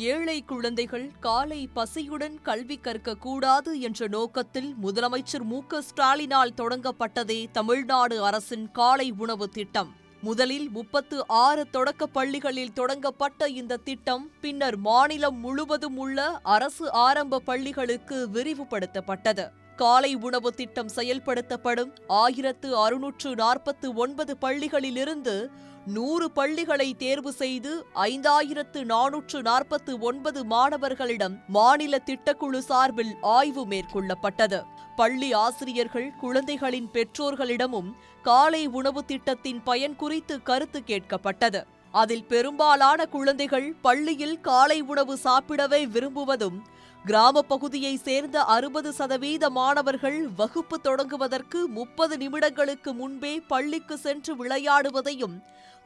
ஏழை குழந்தைகள் காலை பசியுடன் கல்வி கற்க கூடாது என்ற நோக்கத்தில் முதலமைச்சர் மு க ஸ்டாலினால் தொடங்கப்பட்டதே தமிழ்நாடு அரசின் காலை உணவு திட்டம். முதலில் முப்பத்து ஆறு தொடக்க பள்ளிகளில் தொடங்கப்பட்ட இந்த திட்டம் பின்னர் மாநிலம் முழுவதும் உள்ள அரசு ஆரம்ப பள்ளிகளுக்கு விரிவுபடுத்தப்பட்டது. காலை உணவு திட்டம் செயல்படுத்தப்படும். ஆயிரத்து அறுநூற்று நாற்பத்து ஒன்பது பள்ளிகளிலிருந்து நூறு பள்ளிகளை தேர்வு செய்து ஐந்தாயிரத்து நானூற்று நாற்பத்து ஒன்பது மாணவர்களிடம் மாநில திட்டக்குழு சார்பில் ஆய்வு மேற்கொள்ளப்பட்டது. பள்ளி ஆசிரியர்கள் குழந்தைகளின் பெற்றோர்களிடமும் காலை உணவு திட்டத்தின் பயன் குறித்து கருத்து கேட்கப்பட்டது. அதில் பெரும்பாலான குழந்தைகள் பள்ளியில் காலை உணவு சாப்பிடவே விரும்புவதும் கிராம பகுதியை சேர்ந்த அறுபது சதவீத மாணவர்கள் வகுப்பு தொடங்குவதற்கு முப்பது நிமிடங்களுக்கு முன்பே பள்ளிக்கு சென்று விளையாடுவதையும்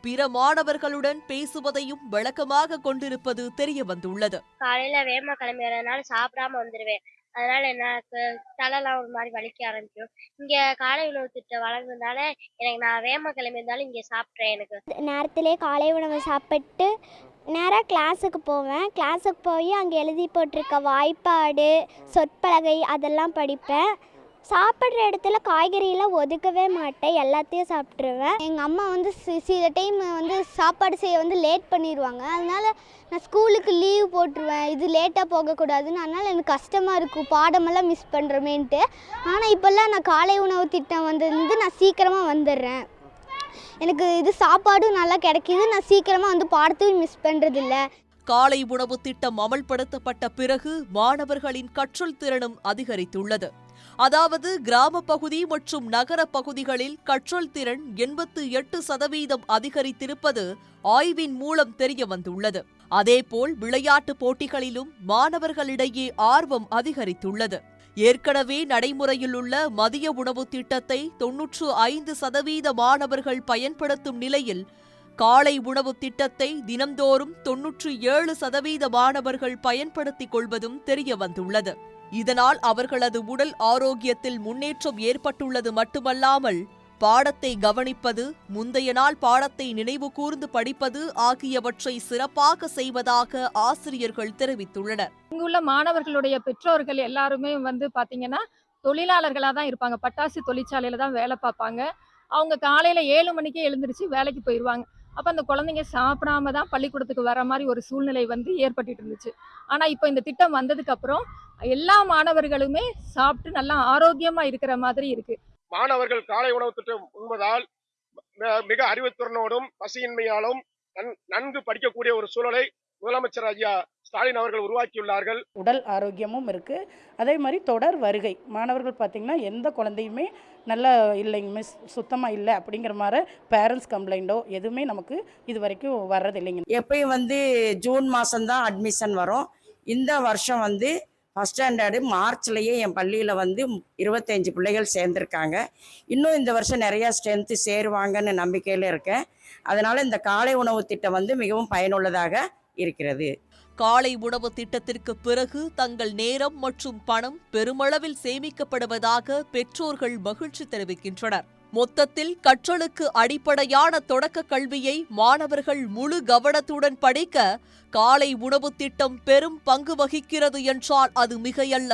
பிற மாணவர்களுடன் பேசுவதையும் வழக்கமாக கொண்டிருப்பது தெரிய வந்துள்ளது காலையில வேகமா கிளம்பிடுறதுனால சாப்பிடாம வந்துடுவேன் அதனால எனக்கு தலைலாம் ஒரு மாதிரி வலிக்க ஆரம்பிக்கும் இங்க காலை உணவு திட்டம் வழங்குனதால எனக்கு நான் வேகமா கிளம்பி இருந்தாலும் இங்க சாப்பிட்றேன் எனக்கு. நேரத்திலே காலை உணவு சாப்பிட்டு நேராக கிளாஸுக்கு போவேன். கிளாஸுக்கு போய் அங்கே எழுதி போட்டிருக்க வாய்ப்பாடு சொற்பலகை அதெல்லாம் படிப்பேன். சாப்பிட்ற இடத்துல காய்கறியெல்லாம் ஒதுக்கவே மாட்டேன். எல்லாத்தையும் சாப்பிட்ருவேன் எங்கள் அம்மா வந்து சில டைம் வந்து சாப்பாடு செய்ய வந்து லேட் பண்ணிடுவாங்க அதனால் நான் ஸ்கூலுக்கு லீவ் போட்டுருவேன். இது லேட்டாக போகக்கூடாதுன்னு. அதனால் எனக்கு கஷ்டமாக இருக்கும் பாடமெல்லாம் மிஸ் பண்ணுறமேன்ட்டு ஆனால் இப்போல்லாம் நான் காலை உணவு திட்டம் வந்ததுலேருந்து நான் சீக்கிரமாக வந்துடுறேன் எனக்கு இது சாப்பாடும் நல்லா கிடைக்கிது. நான் சீக்கிரமாக வந்து பாடத்தையும் மிஸ் பண்ணுறதில்ல காலை உணவு திட்டம் அமல்படுத்தப்பட்ட பிறகு மாணவர்களின் கற்றல் திறனும் அதிகரித்துள்ளது. அதாவது கிராம பகுதி மற்றும் நகர பகுதிகளில் கற்றல் திறன் எண்பத்து எட்டு சதவீதம் அதிகரித்திருப்பது ஆய்வின் மூலம் தெரிய வந்துள்ளது. அதேபோல் விளையாட்டுப் போட்டிகளிலும் மாணவர்களிடையே ஆர்வம் அதிகரித்துள்ளது. ஏற்கனவே நடைமுறையில் உள்ள மதிய உணவு திட்டத்தை தொன்னூற்று ஐந்து சதவீத மாணவர்கள் பயன்படுத்தும் நிலையில் காலை உணவு திட்டத்தை தினம்தோறும் தொன்னூற்று ஏழு சதவீத மாணவர்கள் பயன்படுத்திக் கொள்வதும் தெரிய வந்துள்ளது இதனால் அவர்களது உடல் ஆரோக்கியத்தில் முன்னேற்றம் ஏற்பட்டுள்ளது மட்டுமல்லாமல் பாடத்தை கவனிப்பது முந்தைய நாள் பாடத்தை நினைவு கூர்ந்து படிப்பது ஆகியவற்றை சிறப்பாக செய்வதாக ஆசிரியர்கள் தெரிவித்துள்ளனர். இங்குள்ள மாணவர்களுடைய பெற்றோர்கள் எல்லாருமே வந்து பாத்தீங்கன்னா தொழிலாளர்களா தான் இருப்பாங்க. பட்டாசு தொழிற்சாலையில தான் வேலை பார்ப்பாங்க. அவங்க காலையில ஏழு மணிக்கே எழுந்திருச்சு வேலைக்கு போயிடுவாங்க அப்ப அந்த குழந்தைங்க சாப்பிடாம தான் பள்ளிக்கூடத்துக்கு வர மாதிரி ஒரு சூழ்நிலை வந்து ஏற்பட்டு இருந்துச்சு. ஆனா இப்போ இந்த திட்டம் வந்ததுக்கு அப்புறம் எல்லா மாணவர்களுமே சாப்பிட்டு நல்லா ஆரோக்கியமா இருக்கிற மாதிரி இருக்கு. மாணவர்கள் காலை உணவு திட்டம் உண்பதால் மிக அறிவுத்திறனோடும் பசியின்மையாலும் நன்- நன்கு படிக்கக்கூடிய ஒரு சூழலை முதலமைச்சர் ஐயா ஸ்டாலின் அவர்கள் உருவாக்கியுள்ளார்கள். உடல் ஆரோக்கியமும் இருக்குது அதே மாதிரி தொடர் வருகை. மாணவர்கள் பார்த்திங்கன்னா எந்த குழந்தையுமே நல்லா இல்லைங்க மிஸ் சுத்தமாக இல்லை அப்படிங்கிற மாதிரி பேரண்ட்ஸ் கம்ப்ளைண்ட்டோ எதுவுமே நமக்கு இது வரைக்கும் வர்றது இல்லைங்க எப்பயும் வந்து ஜூன் மாதம்தான் அட்மிஷன் வரும். இந்த வருஷம் வந்து ஃபஸ்ட் ஸ்டாண்டர்டு மார்ச்லேயே என் பள்ளியில் வந்து இருபத்தஞ்சி பிள்ளைகள் சேர்ந்துருக்காங்க. இன்னும் இந்த வருஷம் நிறையா ஸ்ட்ரென்த்து சேருவாங்கன்னு நம்பிக்கையில் இருக்கேன். அதனால் இந்த காலை உணவு திட்டம் வந்து மிகவும் பயனுள்ளதாக இருக்கிறது. காலை உணவு திட்டத்திற்கு பிறகு தங்கள் நேரம் மற்றும் பணம் பெருமளவில் சேமிக்கப்படுவதாக பெற்றோர்கள் மகிழ்ச்சி தெரிவிக்கின்றனர். மொத்தத்தில் கற்றலுக்கு அடிப்படையான தொடக்க கல்வியை மாணவர்கள் முழு கவனத்துடன் படிக்க காலை உணவு திட்டம் பெரும் பங்கு வகிக்கிறது என்றால் அது மிகையல்ல.